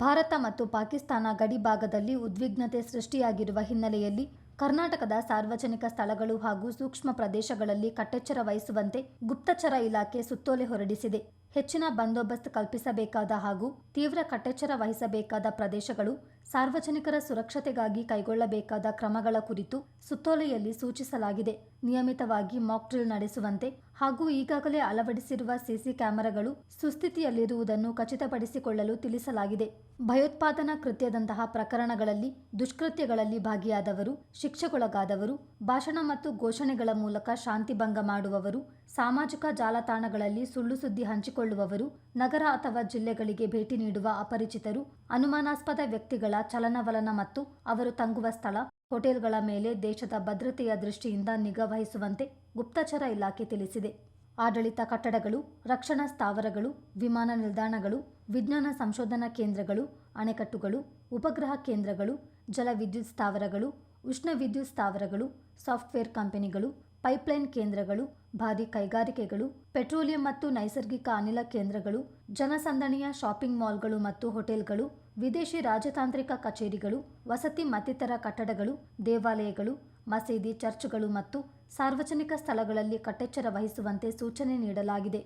ಭಾರತ ಮತ್ತು ಪಾಕಿಸ್ತಾನ ಗಡಿಭಾಗದಲ್ಲಿ ಉದ್ವಿಗ್ನತೆ ಸೃಷ್ಟಿಯಾಗಿರುವ ಹಿನ್ನೆಲೆಯಲ್ಲಿ ಕರ್ನಾಟಕದ ಸಾರ್ವಜನಿಕ ಸ್ಥಳಗಳು ಹಾಗೂ ಸೂಕ್ಷ್ಮ ಪ್ರದೇಶಗಳಲ್ಲಿ ಕಟ್ಟೆಚ್ಚರ ವಹಿಸುವಂತೆ ಗುಪ್ತಚರ ಇಲಾಖೆ ಸುತ್ತೋಲೆ ಹೊರಡಿಸಿದೆ. ಹೆಚ್ಚಿನ ಬಂದೋಬಸ್ತ್ ಕಲ್ಪಿಸಬೇಕಾದ ಹಾಗೂ ತೀವ್ರ ಕಟ್ಟೆಚ್ಚರ ವಹಿಸಬೇಕಾದ ಪ್ರದೇಶಗಳು ಸಾರ್ವಜನಿಕರ ಸುರಕ್ಷತೆಗಾಗಿ ಕೈಗೊಳ್ಳಬೇಕಾದ ಕ್ರಮಗಳ ಕುರಿತು ಸುತ್ತೋಲೆಯಲ್ಲಿ ಸೂಚಿಸಲಾಗಿದೆ. ನಿಯಮಿತವಾಗಿ ಮಾಕ್ ಡ್ರಿಲ್ ನಡೆಸುವಂತೆ ಹಾಗೂ ಈಗಾಗಲೇ ಅಳವಡಿಸಿರುವ ಸಿಸಿ ಕ್ಯಾಮೆರಾಗಳು ಸುಸ್ಥಿತಿಯಲ್ಲಿರುವುದನ್ನು ಖಚಿತಪಡಿಸಿಕೊಳ್ಳಲು ತಿಳಿಸಲಾಗಿದೆ. ಭಯೋತ್ಪಾದನಾ ಕೃತ್ಯದಂತಹ ಪ್ರಕರಣಗಳಲ್ಲಿ ದುಷ್ಕೃತ್ಯಗಳಲ್ಲಿ ಭಾಗಿಯಾದವರು, ಶಿಕ್ಷೆಗೊಳಗಾದವರು, ಭಾಷಣ ಮತ್ತು ಘೋಷಣೆಗಳ ಮೂಲಕ ಶಾಂತಿಭಂಗ ಮಾಡುವವರು, ಸಾಮಾಜಿಕ ಜಾಲತಾಣಗಳಲ್ಲಿ ಸುಳ್ಳು ಸುದ್ದಿ ಹಂಚಿಕೊಳ್ಳುವವರು, ನಗರ ಅಥವಾ ಜಿಲ್ಲೆಗಳಿಗೆ ಭೇಟಿ ನೀಡುವ ಅಪರಿಚಿತರು, ಅನುಮಾನಾಸ್ಪದ ವ್ಯಕ್ತಿಗಳ ಚಲನವಲನ ಮತ್ತು ಅವರು ತಂಗುವ ಸ್ಥಳ, ಹೋಟೆಲ್ಗಳ ಮೇಲೆ ದೇಶದ ಭದ್ರತೆಯ ದೃಷ್ಟಿಯಿಂದ ನಿಗಾ ವಹಿಸುವಂತೆ ಗುಪ್ತಚರ ಇಲಾಖೆ ತಿಳಿಸಿದೆ. ಆಡಳಿತ ಕಟ್ಟಡಗಳು, ರಕ್ಷಣಾ ಸ್ಥಾವರಗಳು, ವಿಮಾನ ನಿಲ್ದಾಣಗಳು, ವಿಜ್ಞಾನ ಸಂಶೋಧನಾ ಕೇಂದ್ರಗಳು, ಅಣೆಕಟ್ಟುಗಳು, ಉಪಗ್ರಹ ಕೇಂದ್ರಗಳು, ಜಲವಿದ್ಯುತ್ ಸ್ಥಾವರಗಳು ಉಷ್ಣ ವಿದ್ಯುತ್ ಸ್ಥಾವರಗಳು, ಸಾಫ್ಟ್ವೇರ್ ಕಂಪನಿಗಳು ಪೈಪ್ಲೈನ್ ಕೇಂದ್ರಗಳು ಭಾರೀ ಕೈಗಾರಿಕೆಗಳು, ಪೆಟ್ರೋಲಿಯಂ ಮತ್ತು ನೈಸರ್ಗಿಕ ಅನಿಲ ಕೇಂದ್ರಗಳು, ಜನಸಂದಣಿಯ ಶಾಪಿಂಗ್ ಮಾಲ್ಗಳು ಮತ್ತು ಹೋಟೆಲ್ಗಳು, ವಿದೇಶಿ ರಾಜತಾಂತ್ರಿಕ ಕಚೇರಿಗಳು, ವಸತಿ ಮತ್ತಿತರ ಕಟ್ಟಡಗಳು, ದೇವಾಲಯಗಳು, ಮಸೀದಿ ಚರ್ಚ್ಗಳು ಮತ್ತು ಸಾರ್ವಜನಿಕ ಸ್ಥಳಗಳಲ್ಲಿ ಕಟ್ಟೆಚ್ಚರ ವಹಿಸುವಂತೆ ಸೂಚನೆ ನೀಡಲಾಗಿದೆ.